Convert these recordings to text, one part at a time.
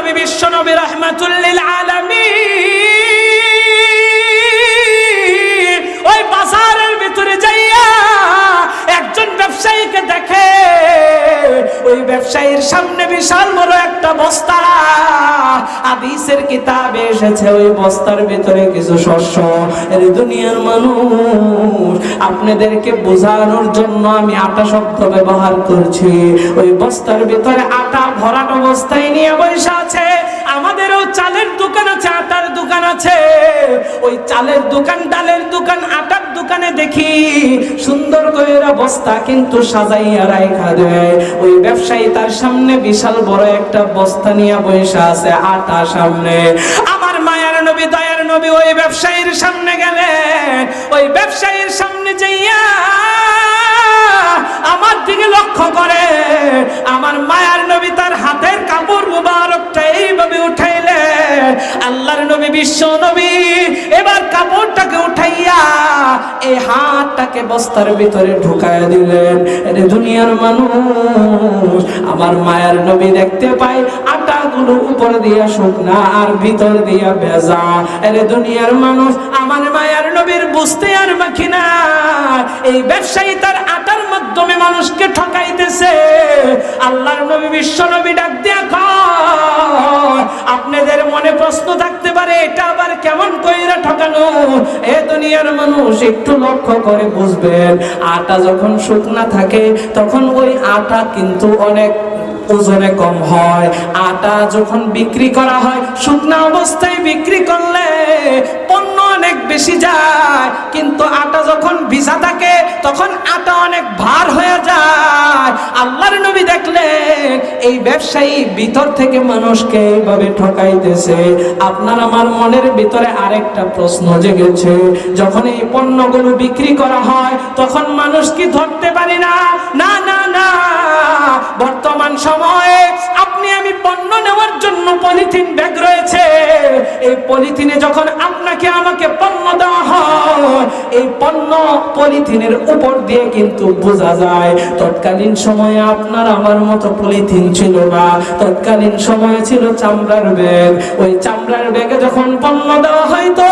নবী বিশ্ব নবী রহমাতুল্লিল আলমী ওই বাজারের ভিতরে একজন ব্যবসায়ীকে দেখে, ওই ব্যবসায়ীর সামনে বিশাল বড় একটা বস্তা। হাদিসের কিতাবে এসেছে, ওই বস্তার ভিতরে কিছু শস্য। এর দুনিয়ার মানুষ, আপনাদেরকে বোঝানোর জন্য আমি আটা শব্দ ব্যবহার করছি। ওই বস্তার ভিতরে আটা ভরাট অবস্থায় নিয়ে বসে আছে। আমাদেরও চালের দোকান আছে, আটার দোকান আছে। ওই চালের দোকান, ডালের দোকান আটার দোকানে দেখি সুন্দর করে বস্তা কিন্তু সাজাইয়া রাখা দেয়। ওই ব্যবসায়ী তার সামনে বিশাল বড় একটা বস্তা নিয়ে বসে আছে আটা সামনে। আমার মায়ার নবী, দয়ার নবী ওই ব্যবসায়ীর সামনে গেলেন। ওই ব্যবসায়ীর সামনে যাইয়া আমার দিকে লক্ষ্য করে। আমার মায়ার নবী তার হাতের কাপড় মুবারকটা এইভাবে উঠাইলে আল্লাহর নবী, বিশ্ব নবী, এবার কাপড়টাকে উঠাইয়া এই হাতটাকে বস্তার ভিতরে ঢুকায় দিলেন। এরে দুনিয়ার মানুষ, আমার মায়ার নবী দেখতে পাই, আটাগুলো উপর দিয়া শুকনা আর ভিতর দিয়া ভেজা। এরে দুনিয়ার মানুষ, আমার মায়ার নবীর বুঝতে আর বাকি না। এই ব্যবসায়ী তার আটার মাধ্যমে মানুষকে ঠকাইতেছে। আল্লাহর নবী, বিশ্ব নবী ডাক এ দুনিয়ার মানুষ একটু লক্ষ্য করে বুঝবেন, আটা যখন শুকনা থাকে, তখন ওই আটা কিন্তু অনেক ওজনে কম হয়। আটা যখন বিক্রি করা হয়, শুকনা অবস্থায় বিক্রি করলে পণ্য বেশি যায়, কিন্তু আটা যখন ভিজা থাকে, তখন আটা অনেক ভার হয়ে যায়। আল্লাহর নবী দেখলেন, এই ব্যবসায়ী ভিতর থেকে মানুষকে এইভাবে ঠকাইতেছে। আপনার আমার মনের ভিতরে আরেকটা প্রশ্ন জেগেছে। যখন এই পণ্যগুলো বিক্রি করা হয়, তখন মানুষ কি ধরতে পারি না? না না না। বর্তমান সময়ে আপনি আমি পণ্য নেওয়ার জন্য পলিথিন ব্যাগ রয়েছে। এই পলিথিনে যখন আপনাকে আমাকে পণ্য এই পণ্য পলিথিনের উপর দিয়ে কিন্তু বোঝা যায়, তৎকালীন সময়ে আপনার আমার মতো পলিথিন ছিল না। তৎকালীন সময়ে ছিল চামড়ার ব্যাগ। ওই চামড়ার ব্যাগে যখন পণ্য দেওয়া হয়তো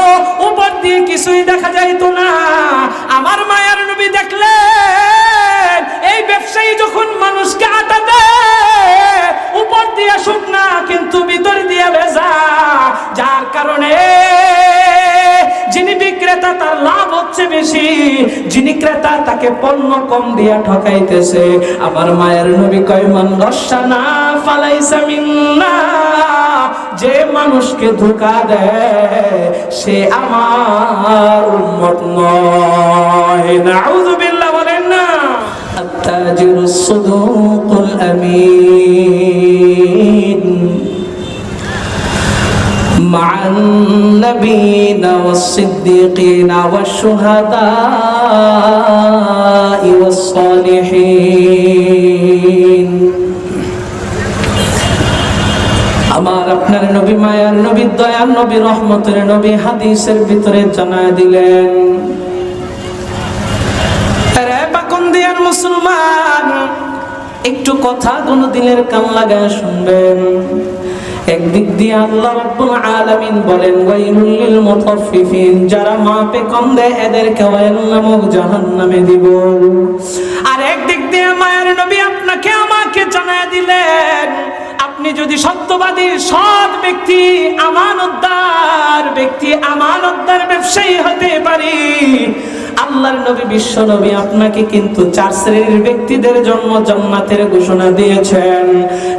উপর দিয়ে কিছুই দেখা না। আমার মায়ার নবী এই ব্যবসায়ী যখন মানুষকে আটা দেয়, উপর দিয়ে শুকনা কিন্তু ভিতর দিয়ে ভেজা। যার কারণে বিক্রেতার লাভ হচ্ছে বেশি। যিনি ক্রেতা তাকে পণ্য কম দিয়া ঠকাইতেছে। আমার মায়ের নবী কয়, মান রসানা ফালাইসা মিন্না। যে মানুষকে ধোকা দেয়, সে আমার উন্মত নয়। নাউজুবিল্লাহ বলেন না। আত্তাজিরুস সুদুকুল আমিন। مع النبيين والصديقين والشهداء والصالحين আমার আপনার নবী মায়ার নবী দয়ার নবী রহমতের নবী হাদিসের ভিতরে জানায় দিলেন রে বাকুন্দিয়ার মুসলমান একটু কথা কোন দিলের কান লাগায় শুনবেন একদিক দিয়ে আল্লাহ রাব্বুল আলামিন বলেন, ওয়াইলুল লিল মুতাফফিফিন যারা মাপে কম দেয়, এদেরকে ওয়াইল নামক জাহান্নামে দিব। আর একদিক দিয়ে মায়ের নবী আপনাকে, আমাকে জানায় দিলেন, আপনি যদি সত্যবাদী, সৎ ব্যক্তি, আমানতদার ব্যক্তি আমানতদার ব্যবসায়ী হতে পারি। আল্লাহর নবী, বিশ্ব নবী আপনাকে কিন্তু চার শ্রেণির ব্যক্তিদের জন্য জান্নাতের ঘোষণা দিয়েছেন।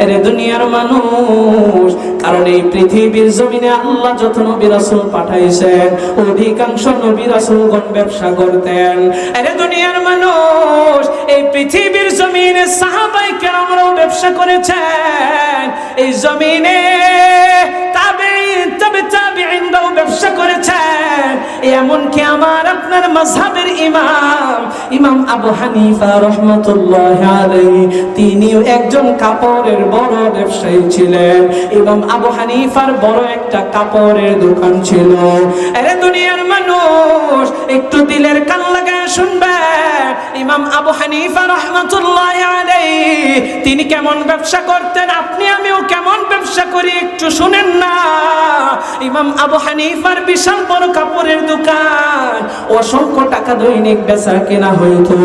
এর দুনিয়ার মানুষ, কারণ এই পৃথিবীর জমিনে আল্লাহ যত নবী রাসূল পাঠাইছেন, অধিকাংশ নবী রাসূলগণ ব্যবসা করতেন। এর দুনিয়ার মানুষ, এই পৃথিবীর জমিনে সাহাবাই কেরামরাও ব্যবসা করেছেন। এই জমিনে ব্যবসা করেছেন এমন এমনকি আমার আপনার মাযহাবের ইমাম ইমাম আবু হানিফা রহমতুল্লাহ তিনিও একজন কাপড়ের বড় ব্যবসায়ী ছিলেন। ইমাম আবু হানিফার বড় একটা কাপড়ের দোকান ছিল। আরে দুনিয়ার মানুষ, একটু দিলের কান লাগায় শুনবে ইমাম আবু হানিফা রহমতুল্লাহ তিনি কেমন ব্যবসা করতেন? আপনি, আমিও কেমন ব্যবসা করি একটু শুনেন না। ইমাম আবু হানিফার বিশাল বড় কাপড়ের দোকান। অসংখ্য টাকা দৈনিক বেচা কেনা হইতো।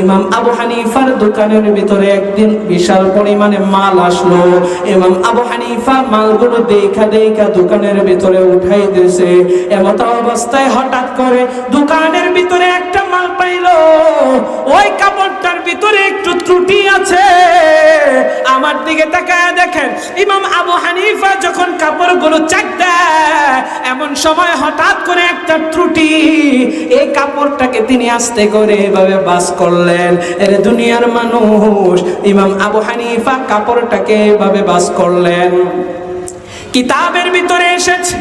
ইমাম আবু হানিফার দোকানের ভিতরে একদিন বিশাল পরিমাণে মাল আসলো। ইমাম আবু হানিফা মালগুলো দেখা দেখা দোকানের ভিতরে উঠাই দিয়েছে। এমত অবস্থায় হঠাৎ করে। দোকানের ভিতরে একটা মাল পাইলো। ওই কাপড়টার ভিতরে একটু ত্রুটি আছে। আমার দিকে তাকায় দেখেন, ইমাম আবু হানিফা যখন কাপড়গুলো চাক এমন সময় হঠাৎ করে একটা ত্রুটি। এই কাপড়টাকে তিনি আস্তে করে এভাবে বাস করলেন। এর দুনিয়ার মানুষ, ইমাম আবু হানিফা কাপড়টাকে এভাবে বাস করলেন। কিতাবের ভিতরে এসেছে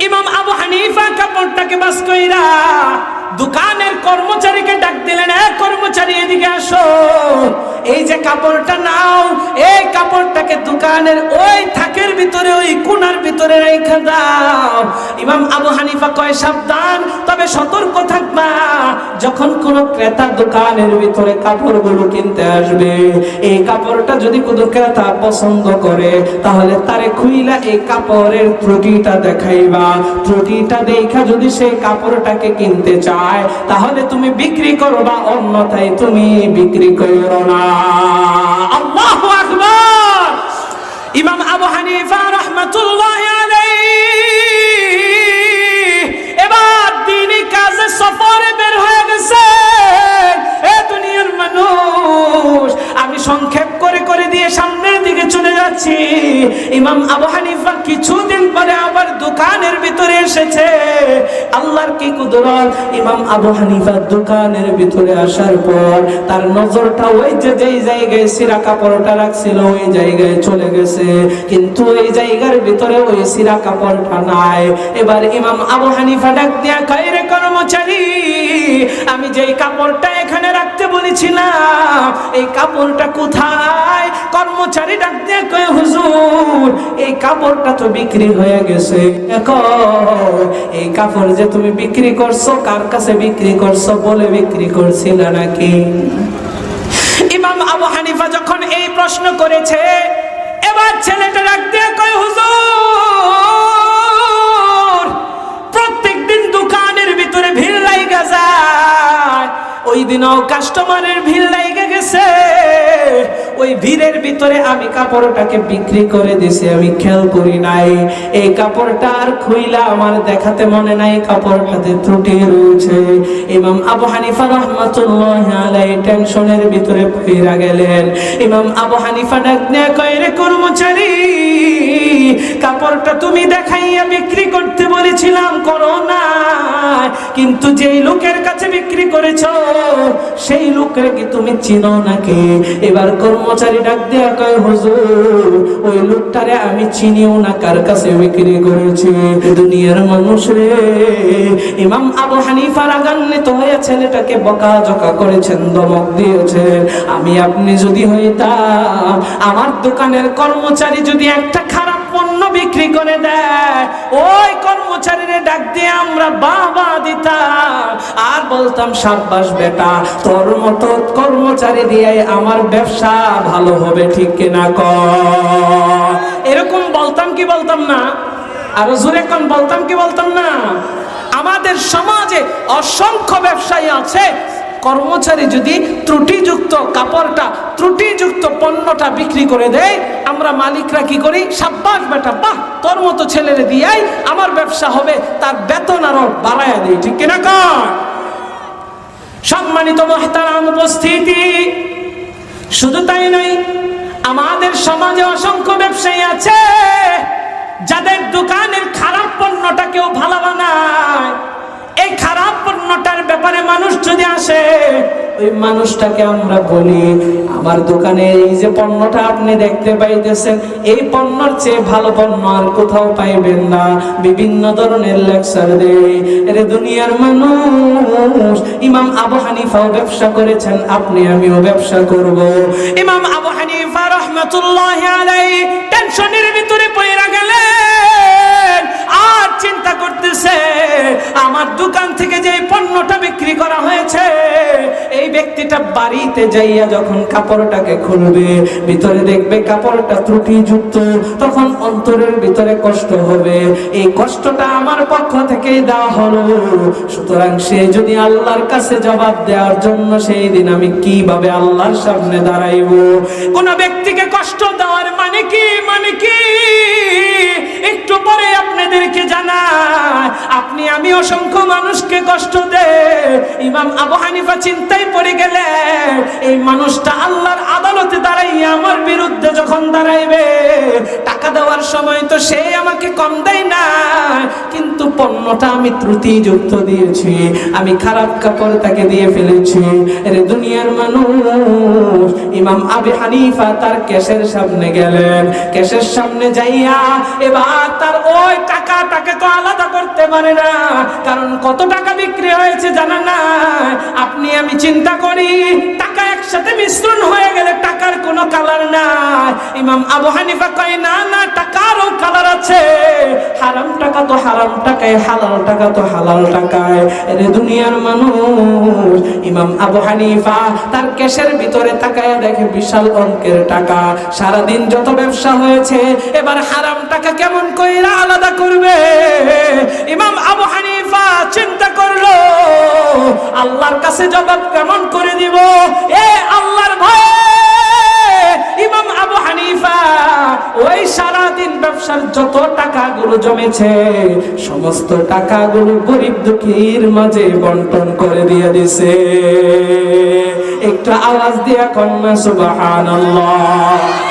ইমাম আবু হানিফা কাপড়টাকে বাস কইরা দোকানের কর্মচারীকে ডাক দিলেন, এ কর্মচারী, এদিকে আসো। এই যে কাপড়টা নাও, এই কাপড়টাকে দোকানের ওই থাকের ভিতরে, ওই কোনার ভিতরে রেখে দাও। ইমাম আবু হানিফা কয়, সাবধান, তবে সতর্ক থাকবা। যখন কোন ক্রেতা দোকানের ভিতরে কাপড়গুলো কিনতে আসবে, এই কাপড়টা যদি কোনো ক্রেতা পছন্দ করে, তাহলে তারে খুইলা এই কাপড়ের ত্রুটিটা দেখাইবা। ত্রুটিটা দেখা যদি সেই কাপড়টাকে কিনতে চায়, তাহলে তুমি বিক্রি করবা, অন্যথায় তুমি বিক্রি করো না। ইমাম আবু হানিফা এবার দিনই কাজে সফরে বের হয়ে গেছে। এ দুনিয়ার মানুষ, আমি সংক্ষেপ করে করে দিয়ে সামনের দিকে চলে যাচ্ছি। ইমাম আবু হানিফা কিছুদিন পরে আবার দোকানের ভিতরে এসেছে। আল্লাহর কি কুদরত? ইমাম আবু হানিফার দোকানের ভিতরে আসার পর তার নজরটা ওই যে যেই জায়গায় সিরা কাপড়টা রাখছিল, ওই জায়গায় চলে গেছে। কিন্তু এই জায়গার ভিতরে ওই সিরা কাপড়টা নাই। এবার ইমাম আবু হানিফা ডাক দিয়া কয় কর্মচারী, আমি যেই কাপড়টা এখানে বলেছিলাম, এই কাপড়টা কোথায়? কর্মচারী ডাক দিয়া হুজুর, এই কাপড়টা তো বিক্রি হয়ে গেছে। এই কাপড় যে তুমি বিক্রি করছ, কার কাছে বিক্রি করছ বলে বিক্রি করছিল নাকি? ইমাম আবু হানিফা যখন এই প্রশ্ন করেছে, এবার ছেলেটা ডাক দিয়ে হুজুর, প্রত্যেকদিন দোকানের ভিতরে ভিড় লাইগা যায়। ওই দিনও কাস্টমারের ভিড় লাইগা গেছে। ওই ভিড়ের ভিতরে আমি কাপড়টাকে বিক্রি করে দিছি, আমি খেয়াল করি নাই। এই কাপড়টা আর খুইলা আমার দেখাতে মনে নাই, কাপড়টাতে ত্রুটি রয়েছে। ইমাম আবু হানিফা রহমাতুল্লাহ আলাই টেনশনের ভিতরে ফিরা গেলেন। ইমাম আবু হানিফা ডাক কয়, রে কর্মচারী, কাপড়টা তুমি দেখাইয়া বিক্রি করতে বলেছিলাম, করো না। কিন্তু যেই লোকের কাছে বিক্রি করেছ, সেই লোকের কি তুমি চিনো নাকি? এবার কর্মচারী ডাক দেয়া কয়, হুজুর, ওই লোকটারে আমি চিনিও না, কার কাছে বিক্রি করেছি? দুনিয়ার মানুষ রে, ইমাম আবু হানিফা রাগান্বিত হয়ে ছেলেটাকে বকা জকা করেছেন, দমক দিয়েছে। আমি আপনি যদি হইতাম, আমার দোকানের কর্মচারী যদি একটা খারাপ পণ্য বিক্রি করে দেয়। ওই কর্মচারীরে ডাক দিয়ে আমরা বাবা দিতাম। আর বলতাম, সাব্বাস বেটা, তোর মতো কর্মচারী দিয়ে আমার ব্যবসা ভালো হবে, ঠিক কিনা ক? এরকম বলতাম কি বলতাম না? আরও জোরে কোন বলতাম কি বলতাম না? আমাদের সমাজে অসংখ্য ব্যবসায়ী আছে কর্মচারী যদি ত্রুটিযুক্ত কাপড়টা, ত্রুটিযুক্ত পণ্যটা বিক্রি করে দেয়, আমরা মালিকরা কি করি? সাব্বাস বেটা, বাহ তোর মতো ছেলেরে দিয়াই, আমার ব্যবসা হবে, তার বেতন আরও বাড়াইয়া দিই, ঠিক কিনা কর সম্মানিত মহতারাম উপস্থিতি, শুধু তাই নয়, আমাদের সমাজে অসংখ্য ব্যবসায়ী আছে, যাদের দোকানের খারাপ পণ্যটা কেউ ভালো বানায়। এই খারাপ পণ্যটার ব্যাপারে মানুষ যদি আসে, ওই মানুষটাকে আমরা বলি, আমার দোকানে এই যে পণ্যটা আপনি দেখতে পাইতেছেন, এই পণ্যর চেয়ে ভালো পণ্য আর কোথাও পাইবেন না। বিভিন্ন ধরনের লেকচার দেয়। দুনিয়ার মানুষ, ইমাম আবু হানিফাও ব্যবসা করেছেন, আপনি আমিও ব্যবসা করব। ইমাম আবু হানিফা রহমতুল্লাহ টেনশনের ভিতরে পড়ে গেলেন। আর চিন্তা করতেছে, আমার দোকান থেকে যে পণ্যটা বিক্রি করা হয়েছে, এই ব্যক্তিটা বাড়িতে যাইয়া যখন কাপড়টাকে খুলবে, ভিতরে দেখবে কাপড়টা ত্রুটিযুক্ত, তখন অন্তরের ভিতরে কষ্ট হবে। এই কষ্টটা আমার পক্ষ থেকেই দেওয়া হলো। সুতরাং সে যদি আল্লাহর কাছে জবাব দেওয়ার জন্য সেই দিন আমি কীভাবে আল্লাহর সামনে দাঁড়াইব? কোন ব্যক্তিকে কষ্ট দেওয়ার মানে কি? মানে কি? আপনি আমি অসংখ্য মানুষকে কষ্ট দে। ইমাম আবু হানিফা চিন্তায় পড়ে গেলে, এই মানুষটা আল্লাহর আদালতে দাঁড়াইয়া আমার বিরুদ্ধে যখন দাঁড়াইবে, টাকা দেওয়ার সময় তো সে আমাকে কম দেয় না, কিন্তু পণ্যটা আমি ত্রুটিযুক্ত দিয়েছি, আমি খারাপ কাপড় তাকে দিয়ে ফেলেছি। রে দুনিয়ার মানুষ, ইমাম আবি হানিফা তার কেসের সামনে গেলেন। কেসের সামনে যাইয়া এবার তার ওই টাকাটাকে তো আলাদা করতে পারে না। কারণ কত টাকা বিক্রি হয়েছে জানা না। আপনি আমি চিন্তা করি, টাকা একসাথে মিশ্রণ হয়ে গেলে টাকার কোনো কালার নাই। ইমাম আবু হানিফা কয়, না না আছে হারাম টাকা তো হারাম টাকায়, হালাল টাকা তো হালাল টাকায়। এরে দুনিয়ার মানুষ, ইমাম আবু হানিফা তার কেশের ভিতরে তাকায় দেখে বিশাল অঙ্কের টাকা। সারাদিন যত ব্যবসা হয়েছে, এবার হারাম টাকা কেমন কইরা আলাদা করবে? ইমাম আবু হানিফা চিন্তা করল, আল্লাহর কাছে জবাব কেমন করে দিব? এ ব্যবসার যত টাকাগুলো জমেছে, সমস্ত টাকাগুলো গরিব দুঃখীর মাঝে বন্টন করে দিয়ে দিছে। একটা আওয়াজ দিয়া কন্যা সুবহানাল্লাহ।